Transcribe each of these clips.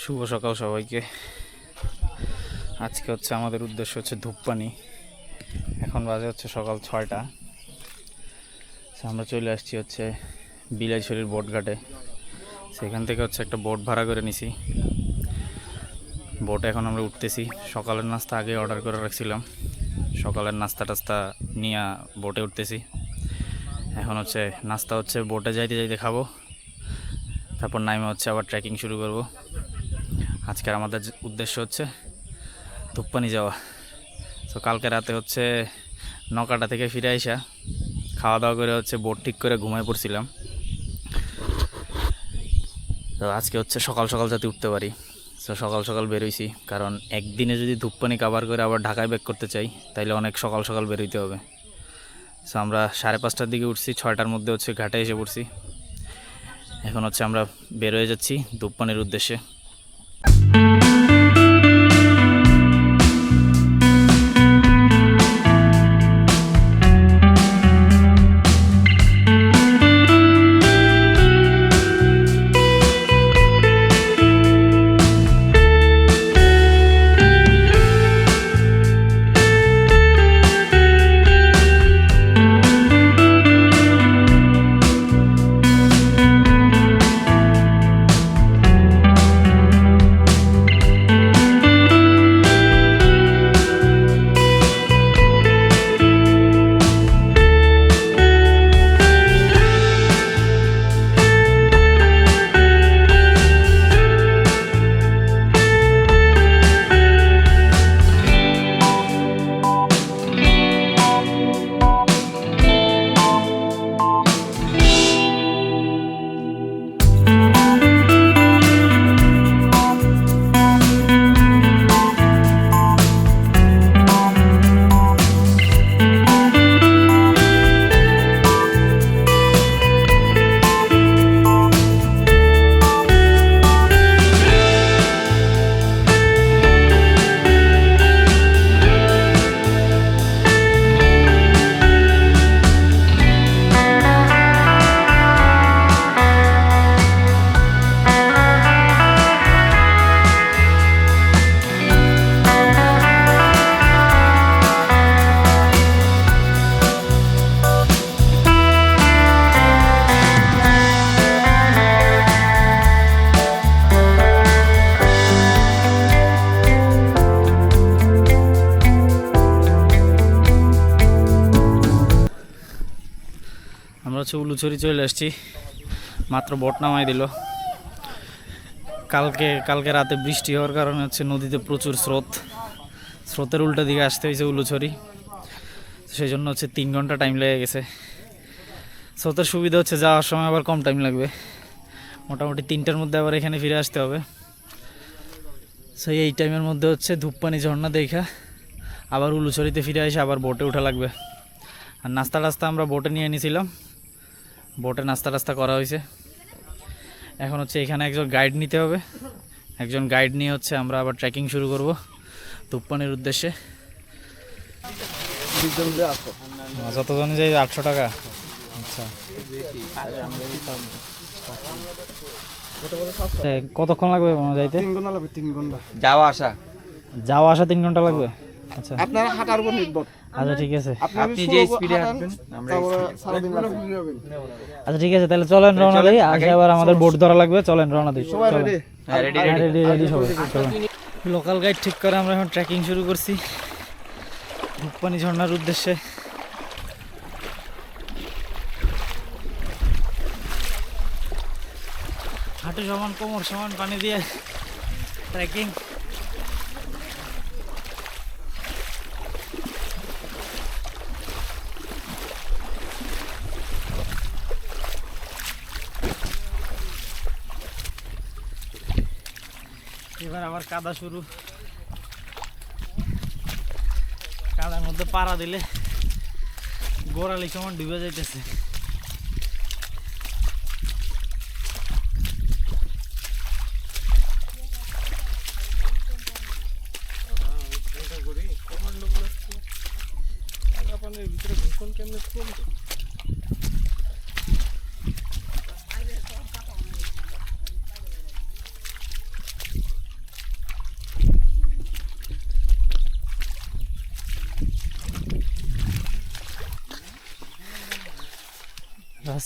শুভ সকাল সবাইকে। আজকে হচ্ছে আমাদের উদ্দেশ্য হচ্ছে ধূপপানি। এখন বাজে হচ্ছে সকাল ছয়টা। আমরা চলে আসছি হচ্ছে বিলাইছড়ির বোট ঘাটে সেখান থেকে হচ্ছে একটা বোট ভাড়া করে নিছি। বোটে এখন আমরা উঠতেছি। সকালের নাস্তা আগে অর্ডার করে রাখছিলাম। সকালের নাস্তা টাস্তা নিয়ে বোটে উঠতেছি। এখন হচ্ছে নাস্তা হচ্ছে বোটে যাইতে যাইতে খাব। তারপর নাইমে হচ্ছে আবার ট্রেকিং শুরু করব। আজকের আমাদের উদ্দেশ্য হচ্ছে ধূপপানি যাওয়া। তো কালকে রাতে হচ্ছে নকাটা থেকে ফিরে আসা খাওয়া দাওয়া করে হচ্ছে বোট ঠিক করে ঘুমায় পড়ছিলাম। তো আজকে হচ্ছে সকাল সকাল যাতে উঠতে পারি। তো সকাল সকাল বেরোইছি কারণ একদিনে যদি ধূপপানি কাবার করে আবার ঢাকায় ব্যাক করতে চাই, তাইলে অনেক সকাল সকাল বেরোইতে হবে। তো আমরা সাড়ে পাঁচটার দিকে উঠছি, ছয়টার মধ্যে হচ্ছে ঘাটে এসে পড়ছি। এখন হচ্ছে আমরা বের হয়ে যাচ্ছি ধূপপানির উদ্দেশ্যে। আমরা হচ্ছে উলুছড়ি চলে আসছি। মাত্র বোট নামাই দিল। কালকে কালকে রাতে বৃষ্টি হওয়ার কারণে হচ্ছে নদীতে প্রচুর স্রোত। স্রোতের উল্টো দিকে আসতে হয়েছে উলুছড়ি সেই জন্য হচ্ছে তিন ঘণ্টা টাইম লেগে গেছে। স্রোতের সুবিধা হচ্ছে যাওয়ার সময় আবার কম টাইম লাগবে। মোটামুটি তিনটার মধ্যে আবার এখানে ফিরে আসতে হবে। সেই এই টাইমের মধ্যে হচ্ছে ধূপপানি ঝর্ণা দেখা। আবার উলুছড়িতে ফিরে এসে আবার বোটে ওঠা লাগবে। আর নাস্তা টাস্তা আমরা বোটে নিয়ে নিয়েছিলাম বোটে নাস্তা টাস্তা করা হয়েছে। এখন হচ্ছে এখানে একজন গাইড নিতে হবে। একজন গাইড নিয়ে হচ্ছে আমরা আবার ট্রেকিং শুরু করব তুপ্পানির উদ্দেশ্যে। যতজন যাই আটশো টাকা। আচ্ছা। কতক্ষণ লাগবে যাইতে? তিন ঘণ্টা লাগবে তিন ঘণ্টা। যাওয়া আসা। যাওয়া আসা তিন ঘণ্টা লাগবে? আচ্ছা। আপনারা হাঁটার উপর নির্ভর। আচ্ছা ঠিক আছে। আপনি যে স্পিডে হাঁটবেন আমরা সারাদিন আচ্ছা ঠিক আছে তাহলে চলেন রওনা দিই। আগে আবার আমাদের বোট ধরা লাগবে চলেন রওনা দিই। সবাই ready? সবাই, চলেন। লোকাল গাইড ঠিক করে আমরা এখন ট্রেকিং শুরু করছি। ধূপপানি ঝর্ণার উদ্দেশ্যে। হাঁটু সমান কোমর সমান পানি দিয়ে ট্রেকিং আবার কাদা শুরু। কাদার মধ্যে পাড়া দিলে গোড়ালি সমান ডুবে যাইতেছে। ভিতরে ভূষণ কেমনে কমছে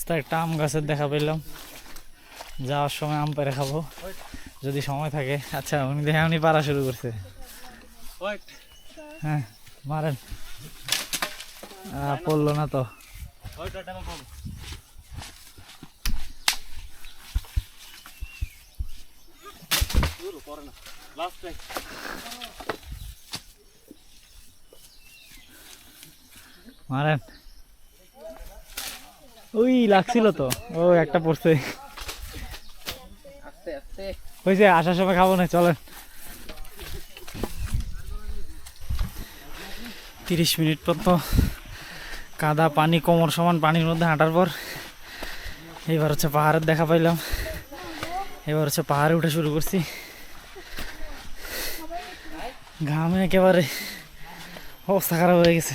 রাস্তায় একটা আম গাছের দেখা পেলাম। যাওয়ার সময় আম পেরে খাব। যদি সময় থাকে আচ্ছা উনি দেখে উনি পারা শুরু করছে। হ্যাঁ মারেন। পড়ল না তো। মারেন। ওই লাগছিল তো। ও, একটা পড়ছে। হয়েছে, আসার সময় খাব না, চলেন। তিরিশ মিনিট পর তো কাদা, পানি, কোমর সমান পানির মধ্যে হাঁটার পর এবার হচ্ছে পাহাড়ের দেখা পাইলাম। এবার হচ্ছে পাহাড়ে উঠে শুরু করছি। ঘামে একেবারে অবস্থা খারাপ হয়ে গেছে।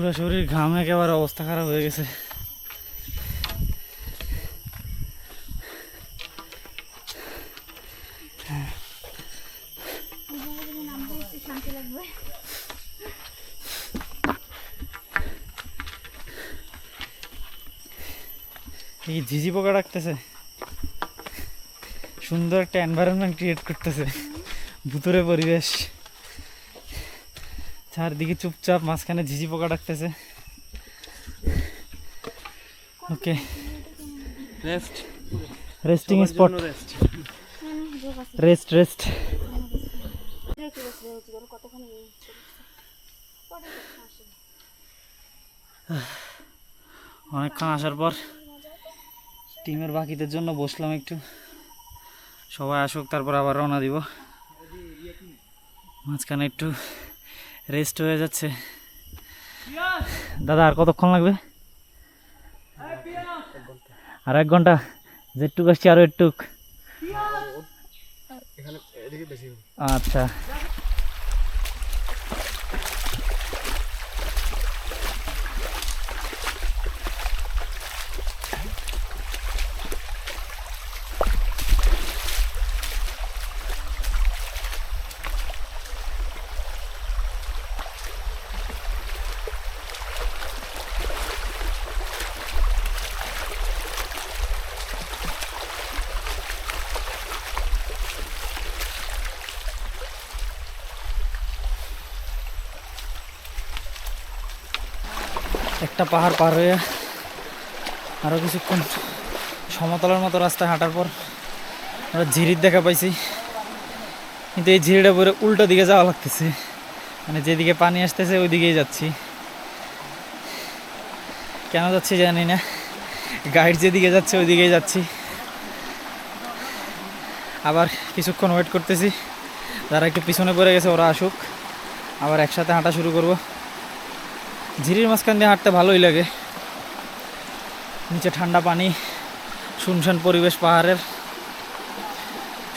পুরো শরীর ঘামে একেবারে অবস্থা খারাপ হয়ে গেছে। এই ঝিঝি পোকা ডাকতেছে। সুন্দর একটা এনভায়রনমেন্ট ক্রিয়েট করতেছে। ভুতুরে পরিবেশ। চারদিকে চুপচাপ মাঝখানে ঝিঝি পোকা ডাকতেছে। Okay rest resting spot rest rest অনেকক্ষণ আসার পর টিমের বাকিদের জন্য বসলাম একটু। সবাই আসুক তারপর আবার রওনা দিব। মাঝখানে একটু রেস্ট হয়ে যাচ্ছে। দাদা আর কতক্ষণ লাগবে? আর এক ঘণ্টা। যেটুক আসছি আরও একটুক। আচ্ছা। একটা পাহাড় পার হয়ে আরও কিছুক্ষণ সমতলের মতো রাস্তায় হাঁটার পর আমরা ঝিরির দেখা পাইছি। কিন্তু এই ঝিরিটা পরে উল্টো দিকে যাওয়া লাগতেছে। মানে যেদিকে পানি আসতেছে ওই দিকেই যাচ্ছি। কেন যাচ্ছি জানি না। গাইড যেদিকে যাচ্ছে ওই দিকেই যাচ্ছি। আবার কিছুক্ষণ ওয়েট করতেছি। যারা একটু পিছনে পড়ে গেছে, ওরা আসুক। আবার একসাথে হাঁটা শুরু করব। ঝিরির মাঝখান দিয়ে হাঁটতে ভালোই লাগে। নিচে ঠান্ডা পানি, শুনশান পরিবেশ পাহাড়ের।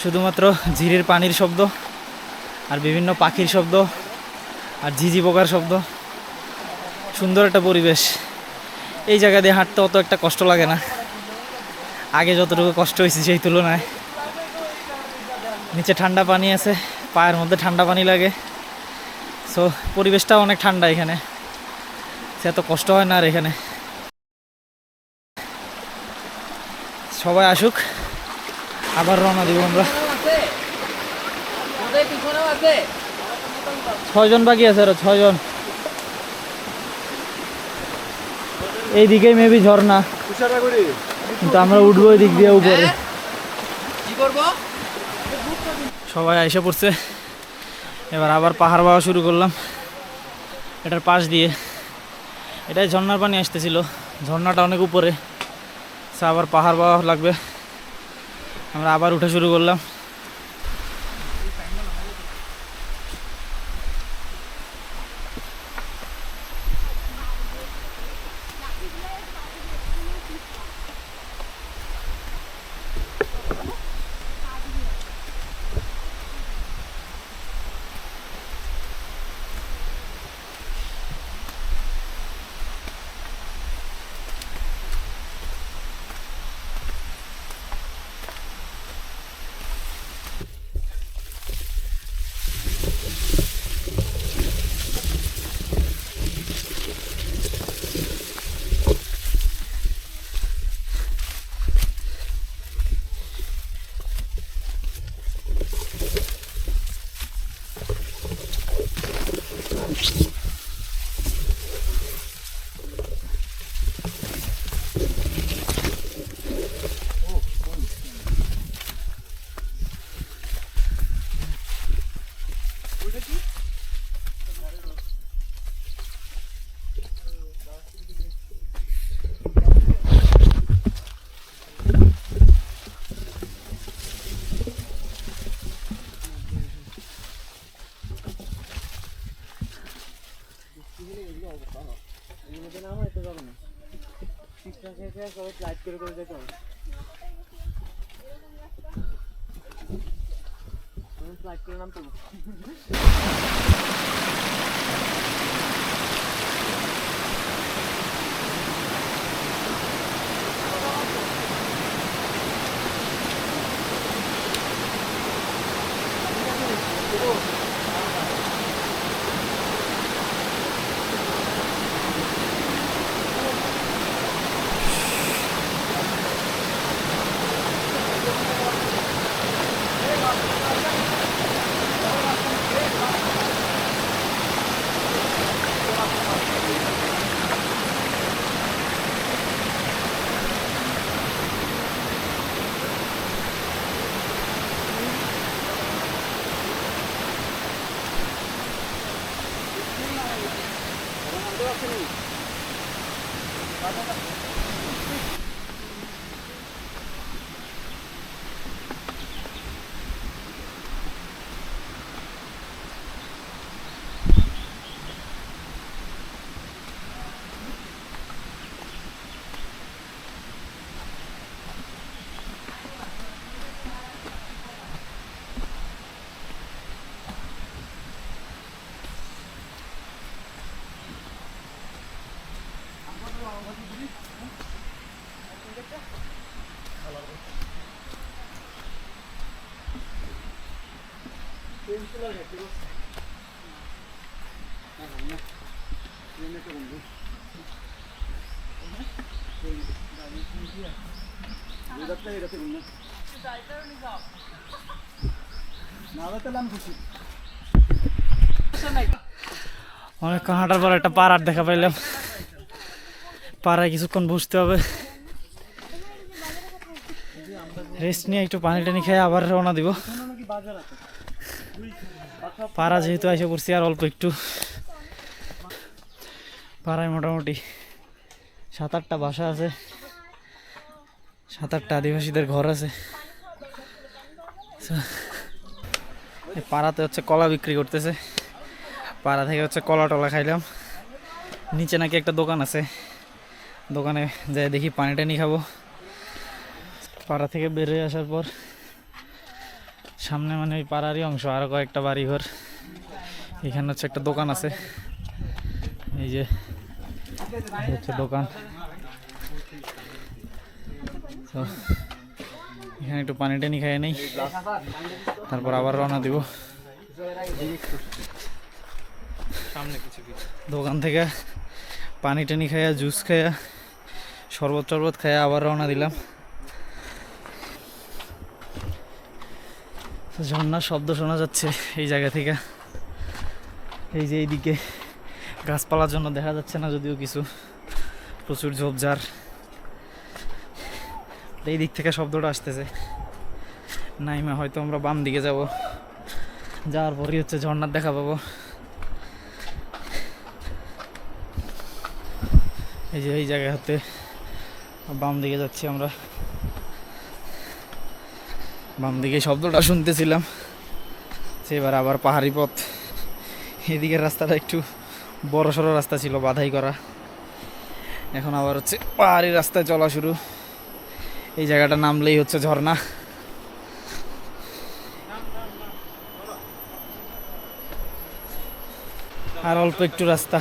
শুধুমাত্র ঝিরির পানির শব্দ আর বিভিন্ন পাখির শব্দ আর ঝিঝি পোকার শব্দ। সুন্দর একটা পরিবেশ। এই জায়গা দিয়ে হাঁটতে অত একটা কষ্ট লাগে না। আগে যতটুকু কষ্ট হয়েছে সেই তুলনায়। নিচে ঠান্ডা পানি আছে, পায়ের মধ্যে ঠান্ডা পানি লাগে। সো পরিবেশটাও অনেক ঠান্ডা এখানে। সে এত কষ্ট হয় না আর এখানে। সবাই আসুক আবার রওনা দিব আমরা। ছয়জন বাকি আছে আরও ছয়জন। এইদিকেই মেবি ঝর্ণা। কিন্তু আমরা উঠবো ওই দিক দিয়ে উপরে। সবাই এসে পড়ছে। এবার আবার পাহাড় বাওয়া শুরু করলাম। এটার পাশ দিয়ে। এটাই ঝর্নার পানি আসতেছিল। ঝর্নাটা অনেক উপরে। আবার পাহাড় পাওয়া লাগবে। আমরা আবার উঠে শুরু করলাম। করে লাইট করে করে যেতে হবে অনেকক্ষণ হাঁটার পর একটা পাড়ার দেখা পাইলাম পাড়ায় কিছুক্ষণ বসতে হবে রেস্ট নিয়ে একটু পানি টানি খেয়ে আবার রওনা দিব পাড়া যেহেতু এসে পড়ছি আর অল্প একটু। পাড়ায় মোটামুটি সাত আটটা বাসা আছে, সাত আটটা আদিবাসীদের ঘর আছে। পাড়াতে হচ্ছে কলা বিক্রি করতেছে। পাড়া থেকে হচ্ছে কলা টলা খাইলাম। নিচে নাকি একটা দোকান আছে। দোকানে যাই দেখি পানি টানি খাব। পাড়া থেকে বের হয়ে আসার পর সামনে মানে ওই পাড়ারই অংশ আরও কয়েকটা বাড়ি ঘর এখানে হচ্ছে একটা দোকান আছে। এই যে হচ্ছে দোকান। এখানে একটু পানি টানি খাইয়ে নেই। তারপর আবার রওনা দিব। সামনে কিছু। দোকান থেকে পানি টানি খাইয়া জুস খাইয়া শরবত টরবত খাইয়া আবার রওনা দিলাম। তো ঝর্ণার শব্দ শোনা যাচ্ছে এই জায়গা থেকে। এই যে এইদিকে গাছপালার জন্য দেখা যাচ্ছে না যদিও কিছু। প্রচুর ঝোপঝাড়। এই দিক থেকে শব্দটা আসতেছে। নাইমা, হয়তো আমরা বাম দিকে যাব। যাওয়ার পরই হচ্ছে ঝর্ণার দেখা পাবো। এই যে এই জায়গায় হতে বাম দিকে যাচ্ছি আমরা। বাম দিকে শব্দটা শুনতেছিলাম। সে এবার আবার পাহাড়ি পথ। এদিকের রাস্তাটা একটু বড় সড়ো রাস্তা ছিল বাধাই করা। এখন আবার হচ্ছে পাহাড়ি রাস্তায় চলা শুরু। এই জায়গাটা নামলেই হচ্ছে ঝর্ণা। আর অল্প একটু রাস্তা।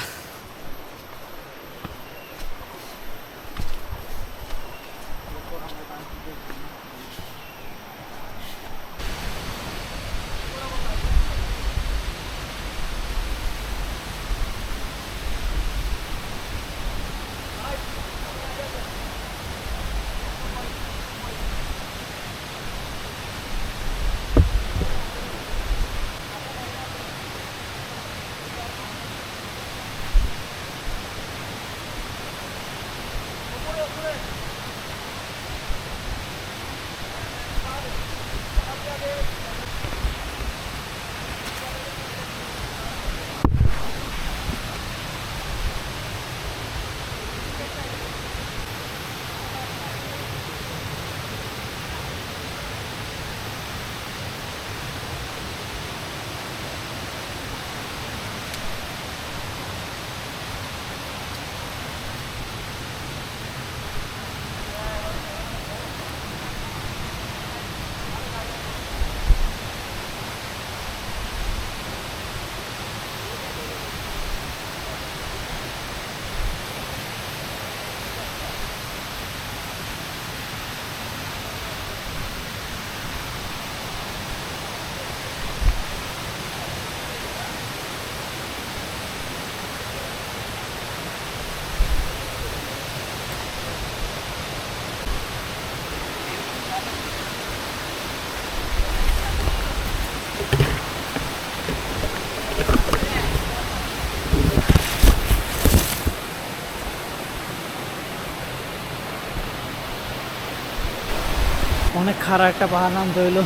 খারাপ একটা পাহাড় নামতে হইল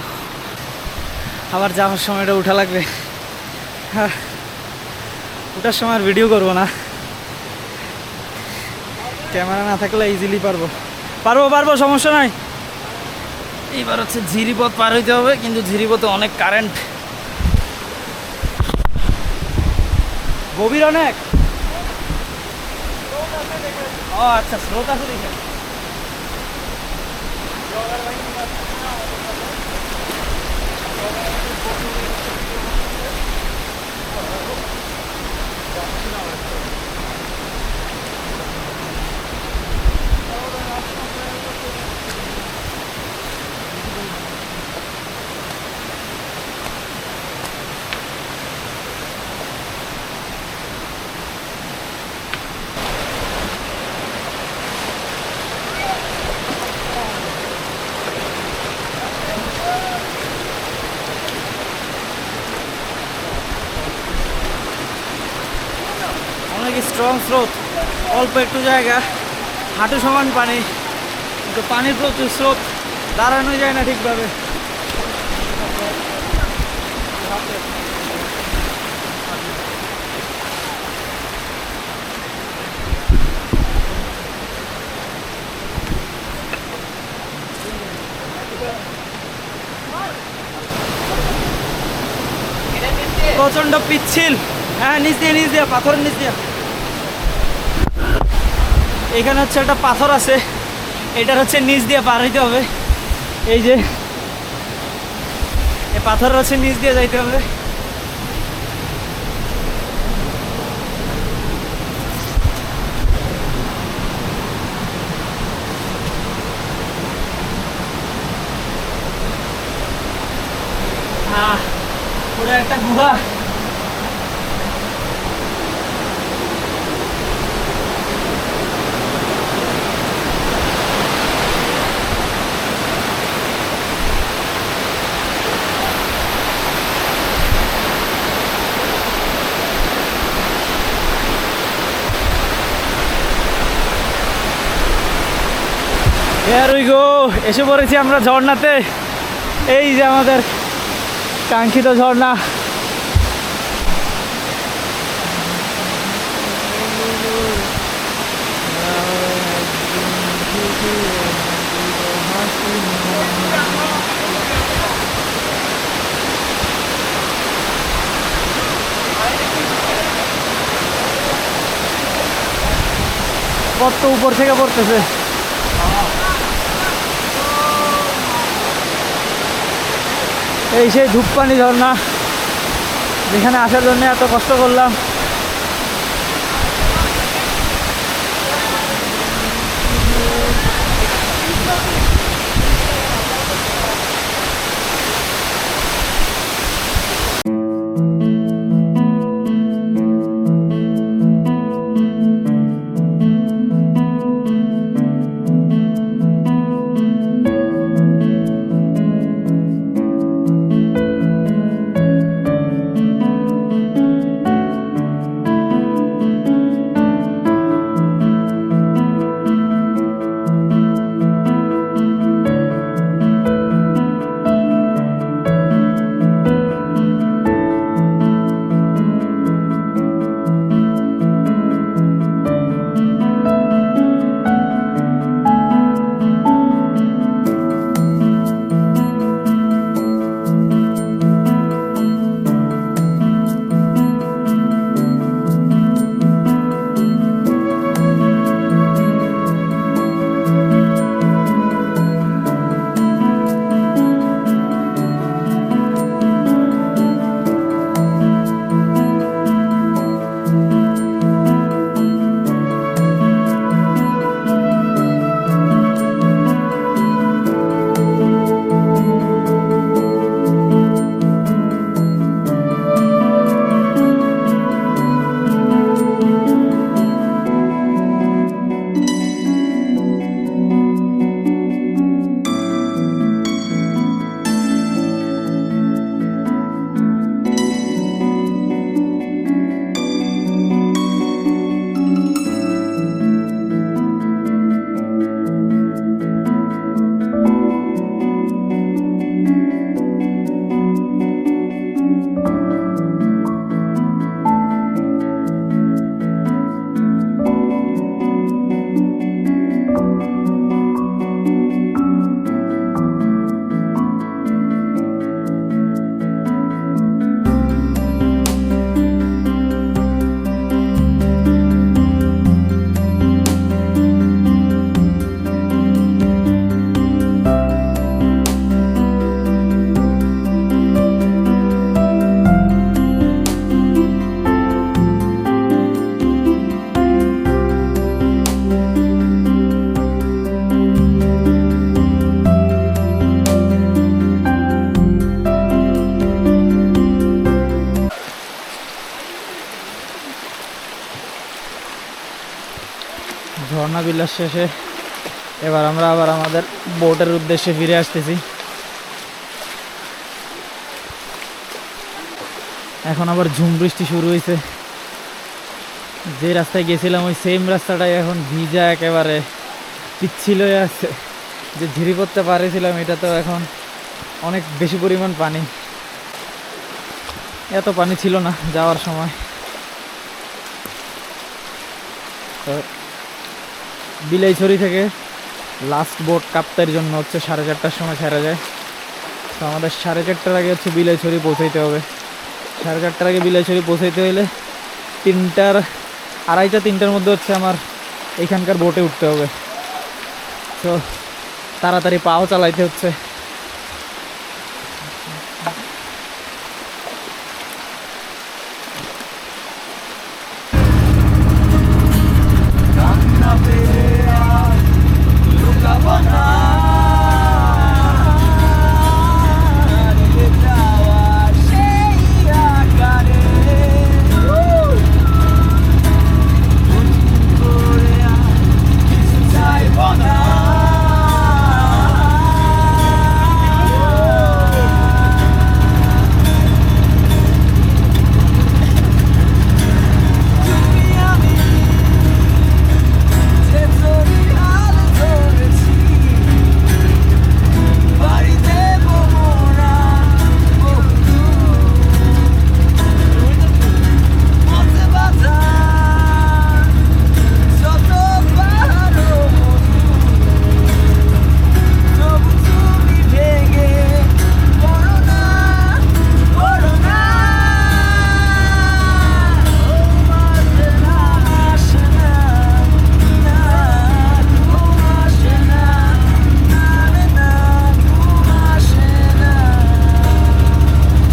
আবার যাওয়ার সময়টা উঠা লাগবে। হ্যাঁ ওটার সময় আর ভিডিও করব না। ক্যামেরা না থাকলে ইজিলি পারব। পারব পারব, সমস্যা নাই। এইবার হচ্ছে ঝিরিপথ পার হইতে হবে, কিন্তু ঝিরিপথে অনেক কারেন্ট গভীর অনেক। ও আচ্ছা স্রোত আছে দেখে। স্ট্রং স্রোত। অল্প একটু জায়গা, হাঁটু সমান পানি, কিন্তু পানির প্রচুর স্রোত, দাঁড়ানো যায় না ঠিকভাবে। প্রচণ্ড পিচ্ছিল। হ্যাঁ নিচ দিয়ে নিচ দিয়ে, পাথরের নিচ দিয়ে। এখানে হচ্ছে একটা পাথর আছে। এটার হচ্ছে নিচ দিয়ে পার হইতে হবে। এই যে, এই পাথরের হচ্ছে নিচ দিয়ে যাইতে হবে। হেয়ার উই গো এসে পড়েছি আমরা ঝর্ণাতে। এই যে আমাদের কাঙ্ক্ষিত ঝর্ণা। কত উপর থেকে পড়তেছে। এই সেই ধূপপানি ঝর্ণা। যেখানে আসার জন্য এত কষ্ট করলাম। বিলাস শেষে। এবার আমরা আবার আমাদের বোটের উদ্দেশ্যে ফিরে আসতেছি। এখন আবার ঝুম বৃষ্টি শুরু হয়েছে যে রাস্তায় গেছিলাম, ওই সেম রাস্তাটাই এখন ভিজা একেবারে। পিচ্ছিল হয়ে আছে। যে ঝিরি পড়তে পারেছিলাম এটা তো এখন অনেক বেশি পরিমাণ পানি। এত পানি ছিল না যাওয়ার সময়। তো বিলাইছড়ি থেকে লাস্ট বোট কাপ্তার জন্য হচ্ছে সাড়ে চারটার সময় ছাড়া যায়। তো আমাদের সাড়ে চারটার আগে হচ্ছে বিলাইছড়ি পৌঁছাইতে হবে। সাড়ে চারটার আগে বিলাইছড়ি পৌঁছাইতে হলে তিনটার, আড়াইটা, তিনটার মধ্যে হচ্ছে আমার এখানকার বোটে উঠতে হবে। তো তাড়াতাড়ি পাও চালাইতে হচ্ছে।